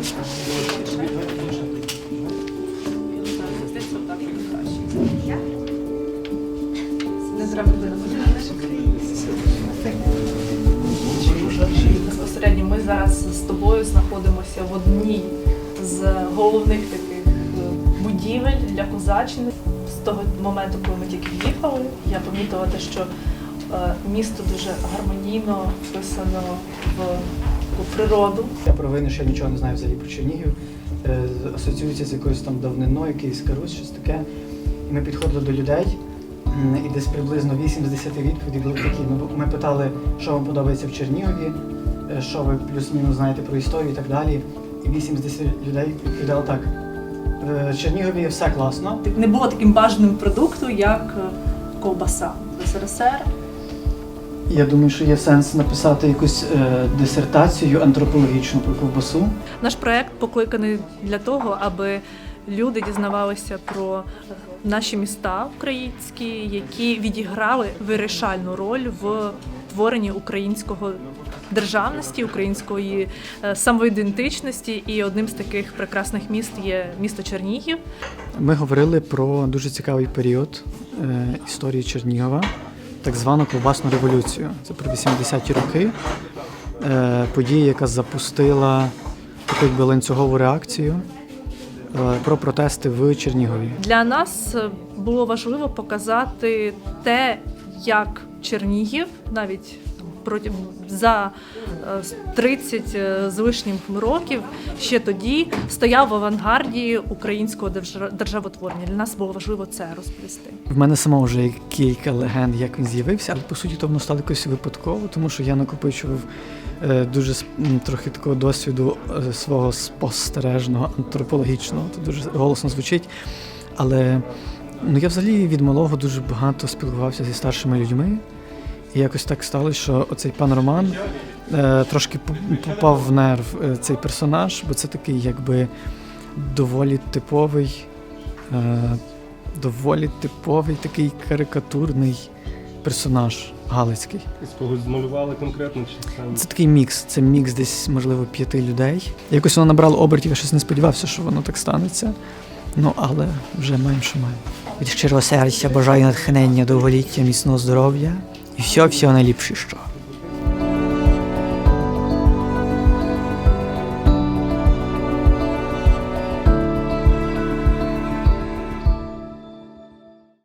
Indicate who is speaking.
Speaker 1: Не буде Безпосередньо ми зараз з тобою знаходимося в одній з головних таких е, будівель для козаччини. З того моменту, коли ми тільки їхали, я помітила те, що місто дуже гармонійно вписано в природу.
Speaker 2: Я про що я нічого не знаю взагалі про Чернігів. Е, Асоціюється з якоюсь там давниною, Київська Русь, щось таке. І ми підходили до людей, і десь приблизно 8 з 10 відповідей були такі. Ми, ми питали, що вам подобається в Чернігові, е, що ви плюс-мінус знаєте про історію і так далі. І 8 з 10 людей відповідали так. В Чернігові все класно.
Speaker 1: Не було таким бажаним продукту, як е, ковбаса в СРСР.
Speaker 2: Я думаю, що є сенс написати якусь е, дисертацію антропологічну про ковбасу.
Speaker 1: Наш проект покликаний для того, аби люди дізнавалися про наші міста українські, які відіграли вирішальну роль в творенні українського державності, української е, самоідентичності. І одним з таких прекрасних міст є місто Чернігів.
Speaker 2: Ми говорили про дуже цікавий період е, історії Чернігова, так звану ковбасну революцію. Це про 80-ті роки. Е, подія, яка запустила таку якби ланцюгову реакцію е, про протести в Чернігові.
Speaker 1: Для нас е, було важливо показати те, як Чернігів навіть за е, 30 з лишнім років ще тоді стояв в авангарді українського держа- державотворення. Для нас було важливо це розповісти.
Speaker 2: В мене самого вже є кілька легенд, як він з'явився, але по суті то воно стало якось випадково, тому що я накопичував е, дуже трохи такого досвіду е, свого спостережного антропологічного. Це дуже голосно звучить. Але ну, я взагалі від малого дуже багато спілкувався зі старшими людьми. І якось так сталося, що оцей пан Роман е, трошки попав в нерв е, цей персонаж, бо це такий якби доволі типовий. Е, доволі типовий такий карикатурний персонаж Галицький.
Speaker 3: З когось змалювали конкретно чи саме?
Speaker 2: Це такий мікс. Це мікс десь, можливо, п'яти людей. Якось воно набрало обертів, я щось не сподівався, що воно так станеться. Ну, але вже маємо, що маємо. Від щирого серця бажаю натхнення, довголіття, міцного здоров'я всього всього найліпше, що.